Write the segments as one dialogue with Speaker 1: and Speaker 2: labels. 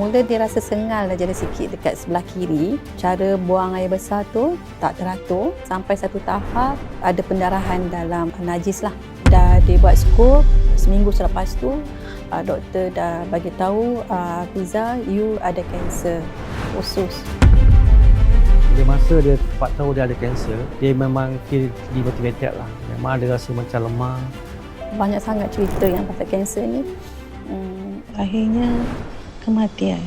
Speaker 1: Mula-mula dia rasa sengal dah jadi sikit dekat sebelah kiri. Cara buang air besar tu tak teratur. Sampai satu tahap ada pendarahan dalam najis lah. Dah dia buat skop seminggu selepas tu uh, doktor dah bagi tahu uh, Fiza you ada kanser usus.
Speaker 2: Dia masa dia dapat tahu dia ada kanser, dia memang feel demotivated lah. Memang ada rasa macam lemah.
Speaker 1: Banyak sangat cerita yang pasal kanser ni. Hmm, akhirnya kematian.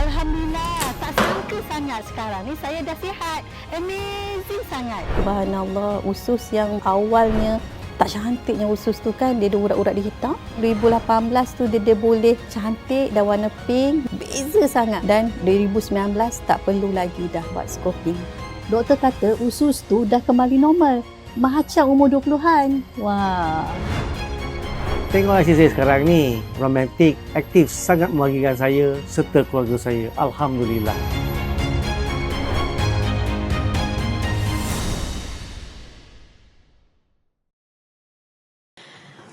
Speaker 3: Alhamdulillah, tak sangka sangat sekarang ni. Saya dah sihat. Amazing sangat.
Speaker 1: Subhanallah, usus yang awalnya tak cantiknya usus tu kan dia ada urat-urat di hitam. 2018 tu dia, dia boleh cantik dan warna pink. Beza sangat. Dan 2019 tak perlu lagi dah buat scoping doktor kata usus tu dah kembali normal. Macam umur 20-an wah
Speaker 2: Tengok hasil saya sekarang ni, romantik, aktif, sangat membagikan saya serta keluarga saya. Alhamdulillah.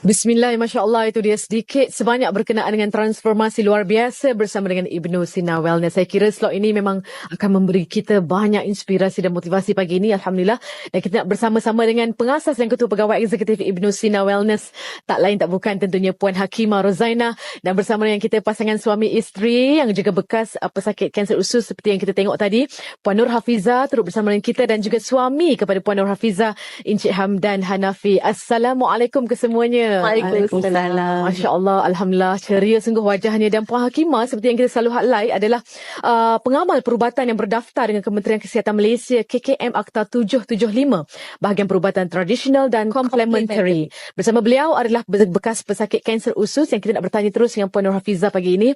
Speaker 4: Bismillah, Masya Allah itu dia sedikit sebanyak berkenaan dengan transformasi luar biasa bersama dengan Ibnu Sina Wellness. Saya kira slot ini memang akan memberi kita banyak inspirasi dan motivasi pagi ini. Alhamdulillah. Dan kita nak bersama-sama dengan pengasas dan ketua pegawai eksekutif Ibnu Sina Wellness. Tak lain tak bukan tentunya Puan Hakimah Rozaina. Dan bersama dengan kita pasangan suami isteri yang juga bekas uh, pesakit kanser usus seperti yang kita tengok tadi. Puan Nur Hafiza turut bersama dengan kita dan juga suami kepada Puan Nur Hafiza, Encik Hamdan Hanafi. Assalamualaikum kesemuanya.
Speaker 1: Waalaikumsalam.
Speaker 4: Masya Allah, Alhamdulillah, ceria sungguh wajahnya. Dan Puan Hakimah, seperti yang kita selalu highlight adalah uh, pengamal perubatan yang berdaftar dengan Kementerian Kesihatan Malaysia, KKM Akta 775, bahagian perubatan tradisional dan complementary. Bersama beliau adalah bekas pesakit kanser usus yang kita nak bertanya terus dengan Puan Nur Hafiza pagi ini.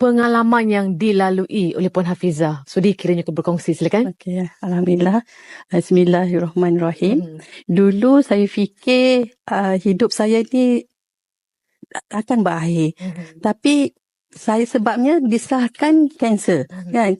Speaker 4: Pengalaman yang dilalui oleh Puan Hafiza. Sudi kiranya aku berkongsi, silakan.
Speaker 1: Okey, Alhamdulillah. Bismillahirrahmanirrahim.
Speaker 4: Hmm.
Speaker 1: Dulu saya fikir uh, hidup saya ni akan berakhir.
Speaker 4: Hmm.
Speaker 1: Tapi saya sebabnya disahkan kanser.
Speaker 4: Mhm.
Speaker 1: Kan?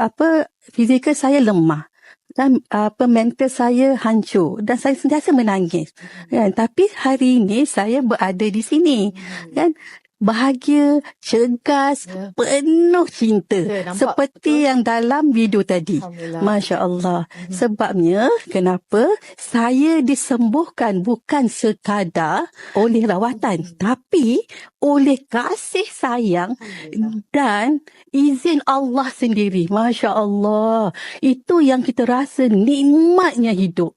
Speaker 1: Apa fizikal saya lemah. Dan apa mental saya hancur dan saya sentiasa menangis. Kan? Tapi hari ini saya berada di sini. Kan? Bahagia, cergas,
Speaker 4: Ya.
Speaker 1: penuh cinta.
Speaker 4: Nampak
Speaker 1: Seperti
Speaker 4: betul.
Speaker 1: yang dalam video tadi.
Speaker 4: Alhamdulillah.
Speaker 1: Masya Allah.
Speaker 4: Mhm.
Speaker 1: Sebabnya kenapa saya disembuhkan bukan sekadar oleh rawatan tapi oleh kasih sayang dan izin Allah sendiri. Masya Allah. Itu yang kita rasa nikmatnya hidup.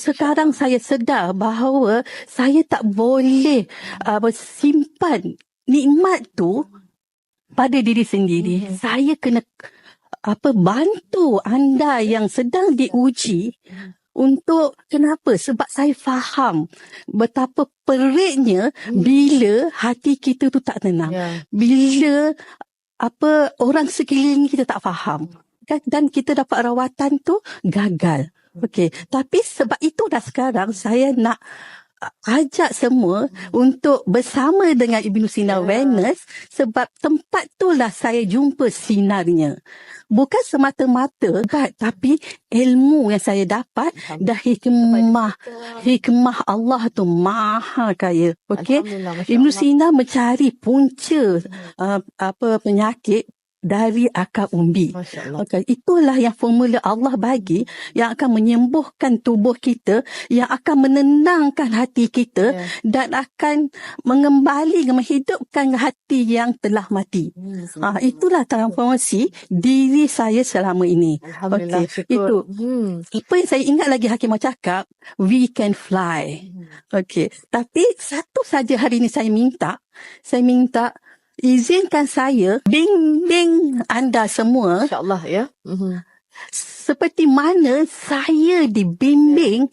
Speaker 1: Sekarang saya sedar bahawa saya tak boleh uh, simpan nikmat tu pada diri sendiri.
Speaker 4: Mhm.
Speaker 1: Saya kena apa bantu anda yang sedang diuji untuk kenapa? Sebab saya faham betapa peritnya bila hati kita tu tak tenang.
Speaker 4: Ya.
Speaker 1: Bila apa orang sekeliling kita tak faham. Kan? Dan kita dapat rawatan tu gagal. Okey, tapi sebab itu dah sekarang saya nak ajak semua untuk bersama dengan Ibnu Sina
Speaker 4: Ya.
Speaker 1: Wellness sebab tempat itulah saya jumpa sinarnya. Bukan semata-mata but, tapi ilmu yang saya dapat dah hikmah hikmah Allah tu maha kaya. Okey.
Speaker 4: Masya
Speaker 1: Ibnu. Sina mencari punca uh, apa penyakit dari akar umbi. Okay. Itulah yang formula Allah bagi yang akan menyembuhkan tubuh kita, yang akan menenangkan hati kita
Speaker 4: Ya.
Speaker 1: dan akan mengembali menghidupkan hati yang telah mati.
Speaker 4: Hmm,
Speaker 1: Ha, itulah transformasi diri saya selama ini. Okey,
Speaker 4: syukur.
Speaker 1: itu.
Speaker 4: Hmm.
Speaker 1: Apa yang saya ingat lagi Hakimah cakap, we can fly. Okey, tapi satu saja hari ini saya minta, saya minta izinkan saya bimbing anda semua
Speaker 4: Masya Allah, ya. Mhm.
Speaker 1: seperti mana saya dibimbing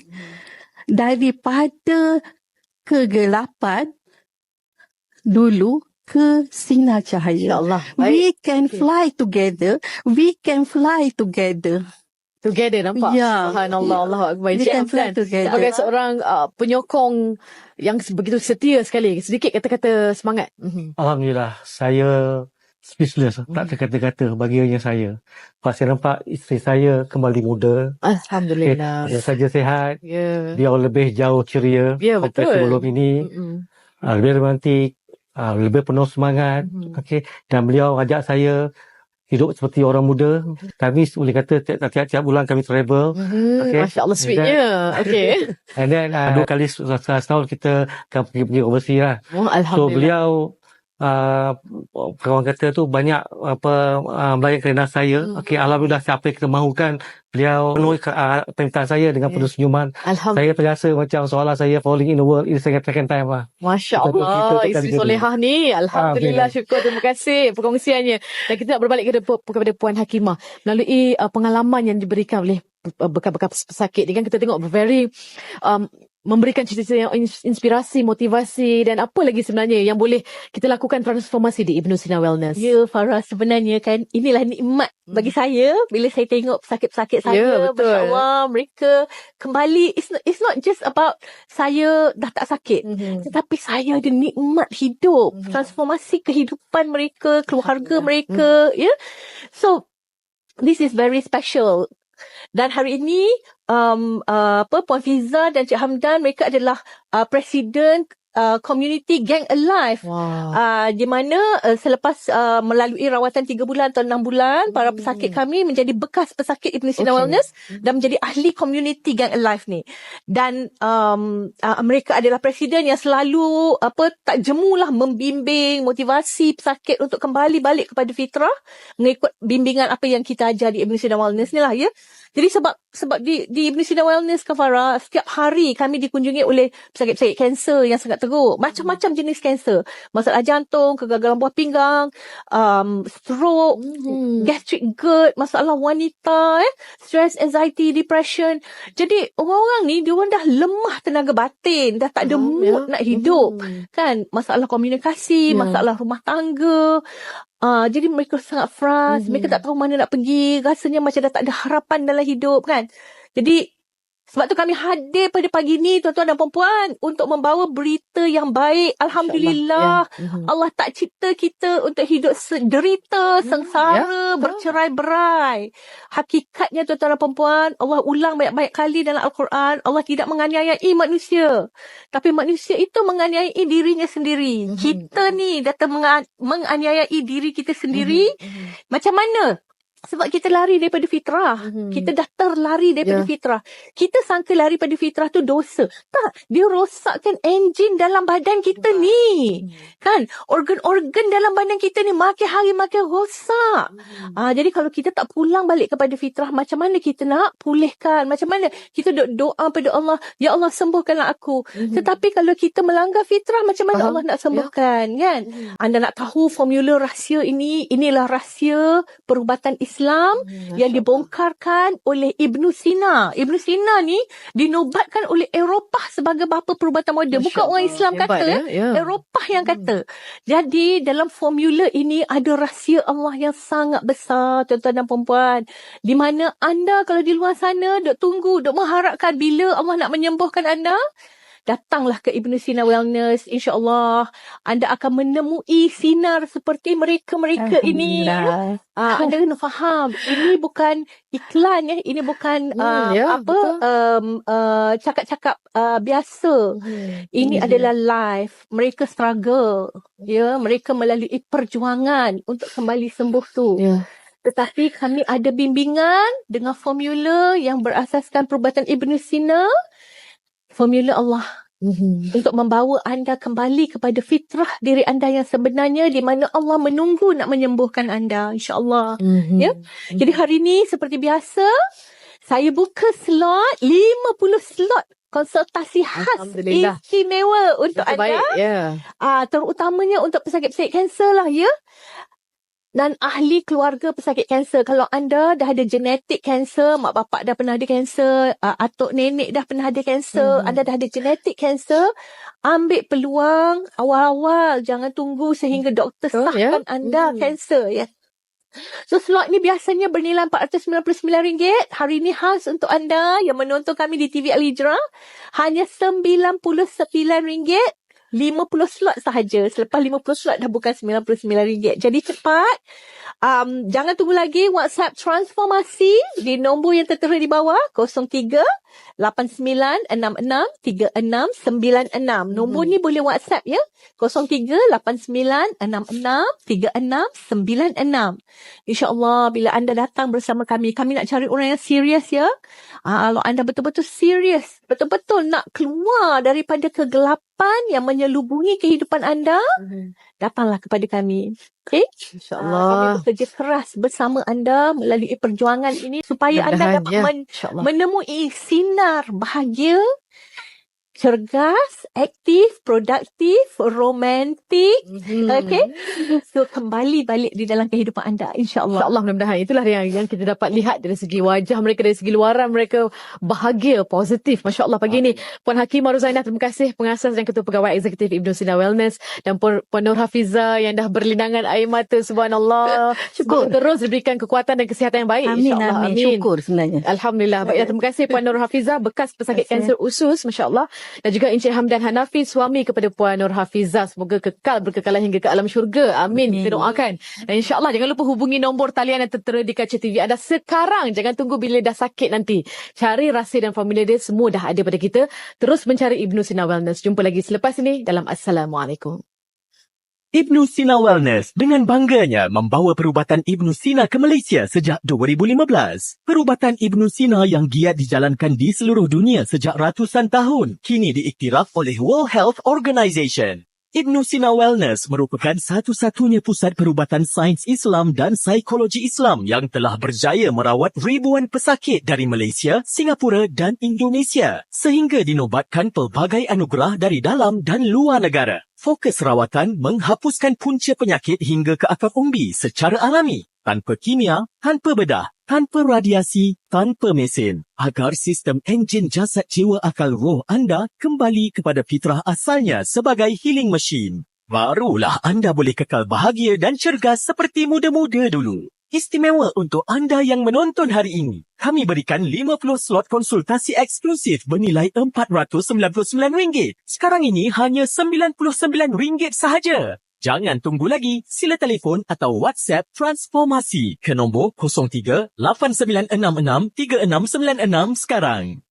Speaker 1: daripada kegelapan dulu ke sinar cahaya.
Speaker 4: Allah. Baik.
Speaker 1: We can fly together. We can fly together.
Speaker 4: Together nampak?
Speaker 1: Ya.
Speaker 4: Subhanallah, Allah Akbar. Encik Hamdan,
Speaker 1: together.
Speaker 4: sebagai seorang uh, penyokong yang begitu setia sekali, sedikit kata-kata semangat. Mhm.
Speaker 2: Alhamdulillah, saya speechless, tak
Speaker 4: Mhm.
Speaker 2: ada kata-kata bagiannya saya. Pas saya nampak isteri saya kembali muda,
Speaker 4: Alhamdulillah.
Speaker 2: dia saja sihat,
Speaker 4: Ya.
Speaker 2: dia lebih jauh ceria
Speaker 4: Ya,
Speaker 2: daripada
Speaker 4: betul.
Speaker 2: sebelum ini, ah, lebih romantik, uh, lebih penuh semangat.
Speaker 4: Mhm.
Speaker 2: Okey, dan beliau ajak saya hidup seperti orang muda. Kami boleh kata tiap- tiap-tiap bulan kami travel.
Speaker 4: Mhm.
Speaker 2: Okay.
Speaker 4: Masya Allah sweetnya. Okay.
Speaker 2: And then uh, dua kali se- se- setahun kita akan pergi-pergi overseas lah.
Speaker 4: Oh,
Speaker 2: So beliau uh, kawan kata tu banyak apa uh, melayan kerendah saya.
Speaker 4: Hmm.
Speaker 2: Okey, alhamdulillah siapa yang kita mahukan beliau penuhi uh, permintaan saya dengan
Speaker 4: Ya.
Speaker 2: penuh senyuman. Saya terasa macam seolah saya falling in the world ini second second time lah.
Speaker 4: Masya Allah,
Speaker 2: tekan
Speaker 4: isteri solehah ni. Alhamdulillah,
Speaker 2: Ah,
Speaker 4: syukur. Terima kasih perkongsiannya. Dan kita nak berbalik kepada, kepada Puan Hakimah. Melalui uh, pengalaman yang diberikan oleh bekas-bekas pesakit ni kan kita tengok very um, memberikan cerita-cerita yang ins- inspirasi, motivasi dan apa lagi sebenarnya yang boleh kita lakukan transformasi di Ibnu Sina Wellness.
Speaker 3: Ya Farah sebenarnya kan inilah nikmat bagi saya bila saya tengok pesakit-pesakit saya
Speaker 4: Ya, betul.
Speaker 3: Masya Allah mereka kembali it's not, it's not just about saya dah tak sakit
Speaker 4: Mhm.
Speaker 3: tetapi saya ada nikmat hidup
Speaker 4: Mhm.
Speaker 3: transformasi kehidupan mereka keluarga
Speaker 4: Alhamdulillah.
Speaker 3: mereka ya so this is very special dan hari ini um, uh, apa Puan Fiza dan Cik Hamdan mereka adalah uh, presiden uh, community gang alive
Speaker 4: Wow.
Speaker 3: Uh, di mana uh, selepas uh, melalui rawatan 3 bulan atau 6 bulan para
Speaker 4: Hmm.
Speaker 3: pesakit kami menjadi bekas pesakit Ibn Sina
Speaker 4: Okay.
Speaker 3: Wellness dan menjadi ahli community gang alive ni dan um, uh, mereka adalah presiden yang selalu apa tak jemulah membimbing motivasi pesakit untuk kembali balik kepada fitrah mengikut bimbingan apa yang kita ajar di Ibn Sina Wellness ni lah ya jadi sebab sebab di di Ibn Sina Wellness Kafara setiap hari kami dikunjungi oleh pesakit-pesakit kanser yang sangat teruk macam-macam jenis kanser masalah jantung kegagalan buah pinggang um, stroke
Speaker 4: Mhm.
Speaker 3: gastric GERD masalah wanita eh stress anxiety depression jadi orang-orang ni dia orang dah lemah tenaga batin dah tak ada
Speaker 4: Faham,
Speaker 3: mood
Speaker 4: ya.
Speaker 3: nak hidup
Speaker 4: Mhm.
Speaker 3: kan masalah komunikasi
Speaker 4: Ya.
Speaker 3: masalah rumah tangga uh, jadi mereka sangat frust
Speaker 4: Mhm.
Speaker 3: mereka tak tahu mana nak pergi rasanya macam dah tak ada harapan dalam hidup kan jadi sebab tu kami hadir pada pagi ni tuan-tuan dan puan untuk membawa berita yang baik alhamdulillah
Speaker 4: Ya. Mhm.
Speaker 3: Allah tak cipta kita untuk hidup derita, sengsara,
Speaker 4: betul.
Speaker 3: bercerai-berai. Hakikatnya tuan-tuan dan perempuan, Allah ulang banyak-banyak kali dalam Al-Quran, Allah tidak menganiayai manusia. Tapi manusia itu menganiayai dirinya sendiri.
Speaker 4: Mhm.
Speaker 3: Kita ni datang menga- menganiayai diri kita sendiri.
Speaker 4: Mhm.
Speaker 3: Macam mana? Sebab kita lari daripada fitrah.
Speaker 4: Mhm.
Speaker 3: Kita dah terlari daripada
Speaker 4: Ya.
Speaker 3: fitrah. Kita sangka lari pada fitrah tu dosa. Tak, dia rosakkan enjin dalam badan kita ni. Kan? Organ-organ dalam badan kita ni makin hari makin rosak. Ah, jadi kalau kita tak pulang balik kepada fitrah, macam mana kita nak pulihkan? Macam mana kita duk doa pada Allah, Ya Allah sembuhkanlah aku.
Speaker 4: Mhm.
Speaker 3: Tetapi kalau kita melanggar fitrah, macam mana
Speaker 4: Faham.
Speaker 3: Allah nak sembuhkan? Kan?
Speaker 4: Mhm.
Speaker 3: Anda nak tahu formula rahsia ini? Inilah rahsia perubatan Islam
Speaker 4: Mhm.
Speaker 3: yang dibongkarkan oleh Ibnu Sina. Ibnu Sina ni dinobatkan oleh Eropah sebagai bapa perubatan moden. Bukan orang
Speaker 4: Allah.
Speaker 3: Islam
Speaker 4: Hebat,
Speaker 3: kata. eh.
Speaker 4: Ya.
Speaker 3: Eropah yang
Speaker 4: Hmm.
Speaker 3: kata. Jadi dalam formula ini ada rahsia Allah yang sangat besar tuan-tuan dan perempuan. Di mana anda kalau di luar sana duk tunggu, duk mengharapkan bila Allah nak menyembuhkan anda. Datanglah ke Ibnu Sina Wellness. InsyaAllah anda akan menemui sinar seperti mereka-mereka ini. Ah, anda kena faham. Ini bukan iklan ya. Ini bukan
Speaker 4: Hmm,
Speaker 3: uh,
Speaker 4: ya,
Speaker 3: apa
Speaker 4: betul.
Speaker 3: um, uh, cakap-cakap uh, biasa.
Speaker 4: Mhm.
Speaker 3: Ini
Speaker 4: Mhm.
Speaker 3: adalah live. Mereka struggle. Ya, mereka melalui perjuangan untuk kembali sembuh tu.
Speaker 4: Ya.
Speaker 3: Tetapi kami ada bimbingan dengan formula yang berasaskan perubatan Ibn Sina. Formula Allah
Speaker 4: Mhm.
Speaker 3: untuk membawa anda kembali kepada fitrah diri anda yang sebenarnya di mana Allah menunggu nak menyembuhkan anda insya-Allah.
Speaker 4: Mhm.
Speaker 3: Ya. Jadi hari ini seperti biasa saya buka slot 50 slot konsultasi khas istimewa untuk
Speaker 4: terbaik.
Speaker 3: anda
Speaker 4: Ya.
Speaker 3: ah terutamanya untuk pesakit-pesakit kanser lah ya dan ahli keluarga pesakit kanser. Kalau anda dah ada genetik kanser, mak bapak dah pernah ada kanser, uh, atuk nenek dah pernah ada kanser,
Speaker 4: Mhm.
Speaker 3: anda dah ada genetik kanser, ambil peluang awal-awal. Jangan tunggu sehingga doktor
Speaker 4: ya.
Speaker 3: sahkan anda
Speaker 4: Mhm.
Speaker 3: kanser ya. So slot ni biasanya bernilai RM499. Hari ni khas untuk anda yang menonton kami di TV Al Hijrah. Hanya RM99 50 slot sahaja. Selepas 50 slot dah bukan RM99. Jadi cepat. Um, jangan tunggu lagi. WhatsApp transformasi di nombor yang tertera di bawah. 03 8966 3696. Nombor ni boleh WhatsApp ya. 03 8966 3696. InsyaAllah bila anda datang bersama kami, kami nak cari orang yang serius ya. Ah, kalau anda betul-betul serius, betul-betul nak keluar daripada kegelapan yang menyelubungi kehidupan anda, datanglah kepada kami. Okey? Ah,
Speaker 4: InsyaAllah.
Speaker 3: kami bekerja keras bersama anda melalui perjuangan ini supaya anda dapat
Speaker 4: ya.
Speaker 3: men- menemui sinar bahagia, cergas, aktif, produktif, romantik.
Speaker 4: Mhm.
Speaker 3: Okey? So kembali balik di dalam kehidupan anda insya-Allah.
Speaker 4: InsyaAllah mudah-mudahan itulah yang, yang kita dapat lihat dari segi wajah mereka, dari segi luaran mereka bahagia, positif. Masya Allah pagi ni. Puan Hakim Maruzainah, terima kasih pengasas dan ketua pegawai eksekutif Ibnu Sina Wellness dan Puan, Puan Nur Hafiza yang dah berlinangan air mata subhanallah.
Speaker 1: Syukur.
Speaker 4: Semoga terus diberikan kekuatan dan kesihatan yang baik.
Speaker 1: Amin,
Speaker 4: insyaAllah.
Speaker 1: amin. Syukur sebenarnya.
Speaker 4: Alhamdulillah. Baiklah, terima kasih Puan Nur Hafiza, bekas pesakit kanser usus, Masya Allah. Dan juga Encik Hamdan Hanafi, suami kepada Puan Nur Hafiza. Semoga kekal berkekalan hingga ke alam syurga. Amin.
Speaker 1: Amin.
Speaker 4: Kita doakan. Dan insya Allah, jangan lupa hubungi nombor talian yang tertera di kaca TV anda sekarang. Jangan tunggu bila dah sakit nanti. Cari Rasi dan familia dia, semua dah ada pada kita. Terus mencari Ibnu Sina Wellness. Jumpa lagi selepas ini dalam Assalamualaikum.
Speaker 5: Ibnu Sina Wellness dengan bangganya membawa perubatan Ibnu Sina ke Malaysia sejak 2015. Perubatan Ibnu Sina yang giat dijalankan di seluruh dunia sejak ratusan tahun kini diiktiraf oleh World Health Organization. Ibnu Sina Wellness merupakan satu-satunya pusat perubatan sains Islam dan psikologi Islam yang telah berjaya merawat ribuan pesakit dari Malaysia, Singapura dan Indonesia sehingga dinobatkan pelbagai anugerah dari dalam dan luar negara. Fokus rawatan menghapuskan punca penyakit hingga ke akar umbi secara alami, tanpa kimia, tanpa bedah, tanpa radiasi, tanpa mesin, agar sistem enjin jasad jiwa akal roh anda kembali kepada fitrah asalnya sebagai healing machine. Barulah anda boleh kekal bahagia dan cergas seperti muda-muda dulu. Istimewa untuk anda yang menonton hari ini. Kami berikan 50 slot konsultasi eksklusif bernilai RM499. Sekarang ini hanya RM99 sahaja. Jangan tunggu lagi. Sila telefon atau WhatsApp transformasi ke nombor 03 8966 3696 sekarang.